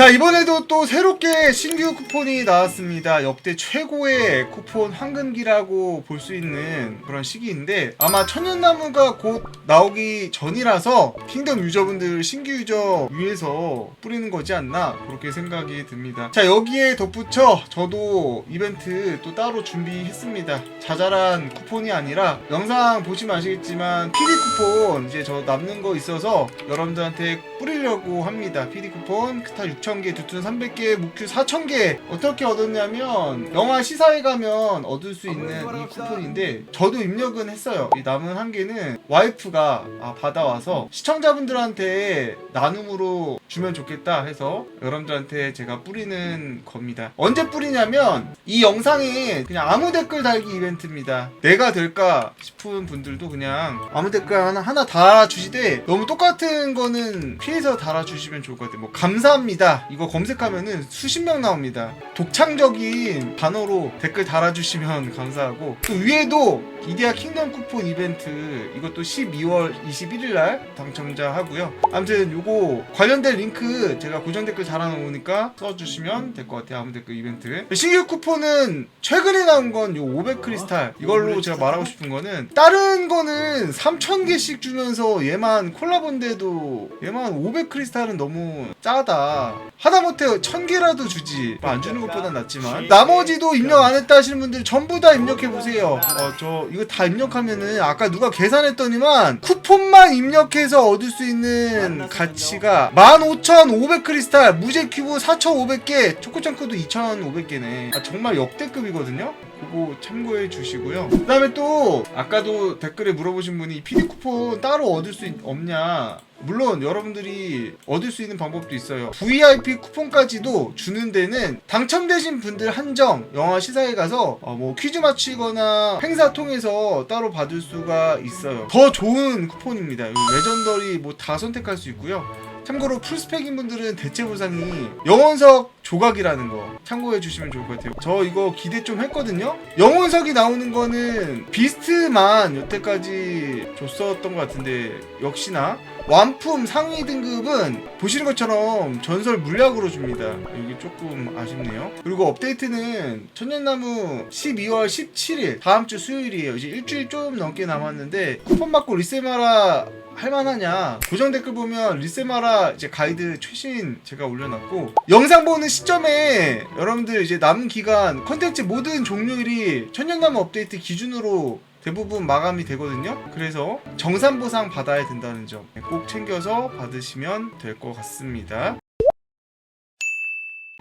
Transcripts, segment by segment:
자 이번에도 또 새롭게 신규 쿠폰이 나왔습니다. 역대 최고의 쿠폰 황금기라고 볼 수 있는 그런 시기인데 아마 천년나무가 곧 나오기 전이라서 킹덤 유저분들 신규 유저 위해서 뿌리는 거지 않나 그렇게 생각이 듭니다. 자 여기에 덧붙여 저도 이벤트 또 따로 준비했습니다. 자잘한 쿠폰이 아니라 영상 보시면 아시겠지만 PD 쿠폰 이제 저 남는 거 있어서 여러분들한테 뿌리려고 합니다. PD 쿠폰 크타 6,000개, 두툰 300개, 무큐 4,000개 어떻게 얻었냐면 영화 시사회 가면 얻을 수 있는 이 쿠폰인데 저도 입력은 했어요. 이 남은 한 개는 와이프가 아, 받아와서 시청자분들한테 나눔으로 주면 좋겠다 해서 여러분들한테 제가 뿌리는 겁니다. 언제 뿌리냐면 이 영상에 그냥 아무 댓글 달기 이벤트입니다. 내가 될까 싶은 분들도 그냥 아무 댓글 하나, 하나 달아주시되 너무 똑같은 거는 피해서 달아주시면 좋을 것 같아요. 뭐 감사합니다. 이거 검색하면은 수십 명 나옵니다. 독창적인 단어로 댓글 달아주시면 감사하고 또 위에도 이데아 킹덤 쿠폰 이벤트 이것도 12월 21일 날 당첨자 하고요. 아무튼 요거 관련된 링크 제가 고정 댓글 달아놓으니까 써주시면 될 것 같아요. 아무 댓글 이벤트. 신규 쿠폰은 최근에 나온 건 요 500 크리스탈. 이걸로 제가 말하고 싶은 거는 다른 거는 3000개씩 주면서 얘만 콜라본데도 얘만 500 크리스탈은 너무 짜다. 하다못해 1000개라도 주지. 뭐안 주는 것보단 낫지만. 나머지도 입력 안 했다 하시는 분들 전부 다 입력해 보세요. 어, 저 이거 다 입력하면은 아까 누가 계산했 더니만 쿠폰만 입력해서 얻을 수 있는 가치가 15,500 크리스탈 무제 큐브 4,500개 초코창크도 2,500개네. 아 정말 역대급이거든요? 그거 참고해 주시고요. 그 다음에 또 아까도 댓글에 물어보신 분이 PD 쿠폰 따로 얻을 수 있- 없냐 물론 여러분들이 얻을 수 있는 방법도 있어요. VIP 쿠폰까지도 주는 데는 당첨되신 분들 한정 영화 시사회 가서 어, 뭐 퀴즈 맞추거나 행사 통해서 따로 받을 수가 있어요. 더 좋은 쿠폰입니다. 이 레전더리 뭐 다 선택할 수 있고요. 참고로 풀스펙인 분들은 대체 보상이 영원석 조각이라는 거 참고해 주시면 좋을 것 같아요. 저 이거 기대 좀 했거든요. 영원석이 나오는 거는 비스트만 여태까지 줬었던 것 같은데 역시나 완품 상위 등급은 보시는 것처럼 전설 물약으로 줍니다. 이게 조금 아쉽네요. 그리고 업데이트는 천년나무 12월 17일 다음 주 수요일이에요. 이제 일주일 좀 넘게 남았는데 쿠폰 받고 리세마라 할만하냐 고정 댓글 보면 리세마라 이제 가이드 최신 제가 올려놨고 영상 보는 시 점에 여러분들 이제 남은 기간 컨텐츠 모든 종료일이 천년나무 업데이트 기준으로 대부분 마감이 되거든요. 그래서 정산 보상 받아야 된다는 점 꼭 챙겨서 받으시면 될 것 같습니다.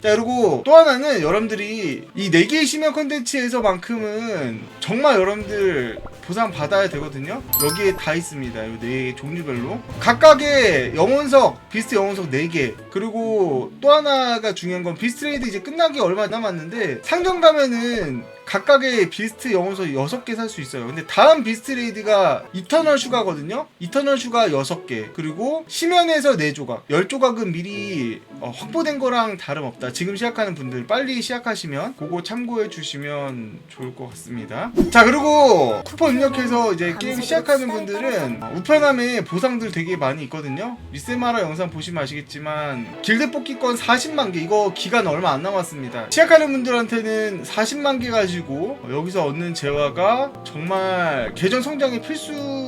자 그리고 또 하나는 여러분들이 이 4개의 심야 컨텐츠에서만큼은 정말 여러분들 보상 받아야 되거든요. 여기에 다 있습니다. 이 4개 종류별로. 각각의 영혼석 비스트 영혼석 4개. 그리고 또 하나가 중요한 건 비스트레이드 이제 끝나기 얼마 남았는데 상점 가면은 각각의 비스트 영혼석 6개 살 수 있어요. 근데 다음 비스트 레이드가 이터널 슈가거든요. 이터널 슈가 6개. 그리고 심연에서 4조각. 10조각은 미리 어, 확보된 거랑 다름없다. 지금 시작하는 분들 빨리 시작하시면 그거 참고해 주시면 좋을 것 같습니다. 자 그리고 쿠폰 입력해서 이제 게임 시작하는 분들은 우편함에 보상들 되게 많이 있거든요. 리세마라 영상 보시면 아시겠지만 길드 뽑기권 40만 개. 이거 기간 얼마 안 남았습니다. 시작하는 분들한테는 40만 개 가지고 여기서 얻는 재화가 정말 계정 성장에 필수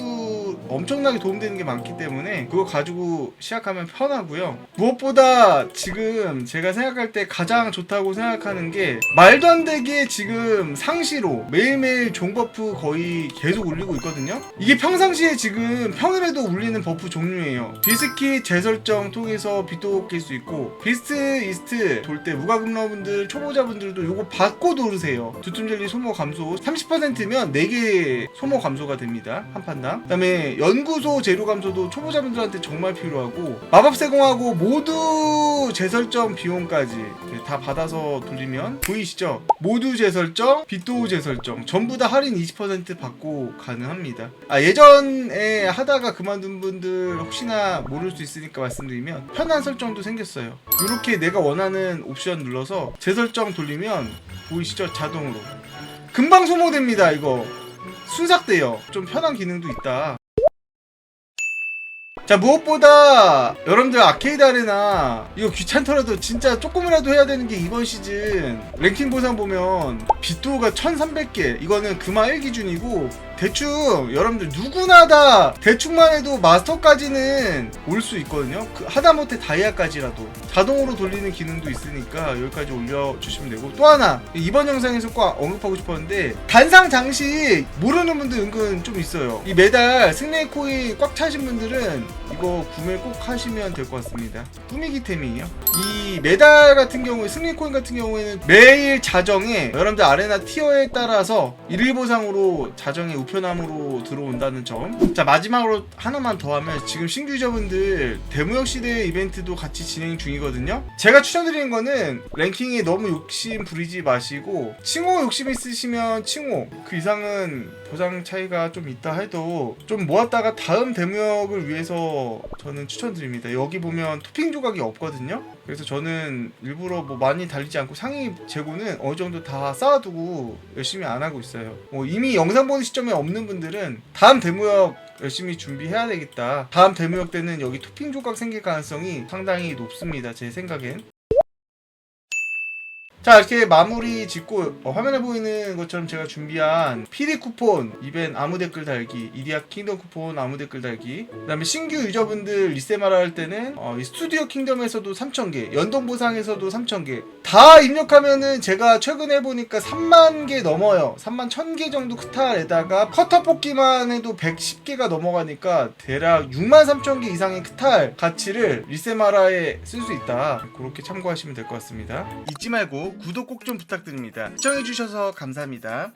엄청나게 도움되는 게 많기 때문에 그거 가지고 시작하면 편하고요. 무엇보다 지금 제가 생각할 때 가장 좋다고 생각하는 게 말도 안 되게 지금 상시로 매일매일 종버프 거의 계속 올리고 있거든요. 이게 평상시에 지금 평일에도 울리는 버프 종류예요. 비스킷 재설정 통해서 빛도 깰수 있고 비스트 이스트 돌 때 무과금러분들 초보자분들도 요거 받고 누르세요. 두툼 젤리 소모 감소 30%면 4개 소모 감소가 됩니다. 한 판당. 그다음에 연구소 재료 감소도 초보자분들한테 정말 필요하고 마법 세공하고 모두 재설정 비용까지 다 받아서 돌리면 보이시죠? 모두 재설정, 빗도우 재설정 전부 다 할인 20% 받고 가능합니다. 아 예전에 하다가 그만둔 분들 혹시나 모를 수 있으니까 말씀드리면 편한 설정도 생겼어요. 이렇게 내가 원하는 옵션 눌러서 재설정 돌리면 보이시죠? 자동으로 금방 소모됩니다 이거 순삭돼요 좀 편한 기능도 있다 자 무엇보다 여러분들 아케이드 아레나 이거 귀찮더라도 진짜 조금이라도 해야 되는 게 이번 시즌 랭킹 보상 보면 빗도가 1300개. 이거는 금화 1 기준이고 대충 여러분들 누구나 다 대충만 해도 마스터까지는 올 수 있거든요. 그 하다못해 다이아까지라도 자동으로 돌리는 기능도 있으니까 여기까지 올려주시면 되고 또 하나 이번 영상에서 꼭 언급하고 싶었는데 단상 장식 모르는 분들 은근 좀 있어요. 이 매달 승리 코인 꽉 차신 분들은 이거 구매 꼭 하시면 될 것 같습니다. 꾸미기템이에요. 이 매달 같은 경우에 승리 코인 같은 경우에는 매일 자정에 여러분들 아레나 티어에 따라서 일일 보상으로 자정에 우편함으로 들어온다는 점 자 마지막으로 하나만 더 하면 지금 신규 유저분들 대무역 시대 이벤트도 같이 진행 중이거든요. 제가 추천드리는 거는 랭킹에 너무 욕심 부리지 마시고 칭호 욕심 있으시면 칭호. 그 이상은 보상 차이가 좀 있다 해도 좀 모았다가 다음 대무역을 위해서 저는 추천드립니다. 여기 보면 토핑 조각이 없거든요. 그래서 저는 일부러 뭐 많이 달리지 않고 상위 재고는 어느 정도 다 쌓아두고 열심히 안 하고 있어요. 뭐 이미 영상 보는 시점에 없는 분들은 다음 대무역 열심히 준비해야 되겠다. 다음 대무역 때는 여기 토핑 조각 생길 가능성이 상당히 높습니다. 제 생각엔. 자 이렇게 마무리 짓고 어, 화면에 보이는 것처럼 제가 준비한 PD 쿠폰 이벤트 아무 댓글 달기 이디아 킹덤 쿠폰 아무 댓글 달기 그 다음에 신규 유저분들 리세마라 할 때는 어, 이 스튜디오 킹덤에서도 3,000개 연동 보상에서도 3,000개 다 입력하면은 제가 최근에 해보니까 3만 개 넘어요. 3만 1,000개 정도 크탈에다가 커터 뽑기만 해도 110개가 넘어가니까 대략 6만 3천 개 이상의 크탈 가치를 리세마라에 쓸 수 있다. 그렇게 참고하시면 될 것 같습니다. 잊지 말고 구독 꼭 좀 부탁드립니다. 시청해주셔서 감사합니다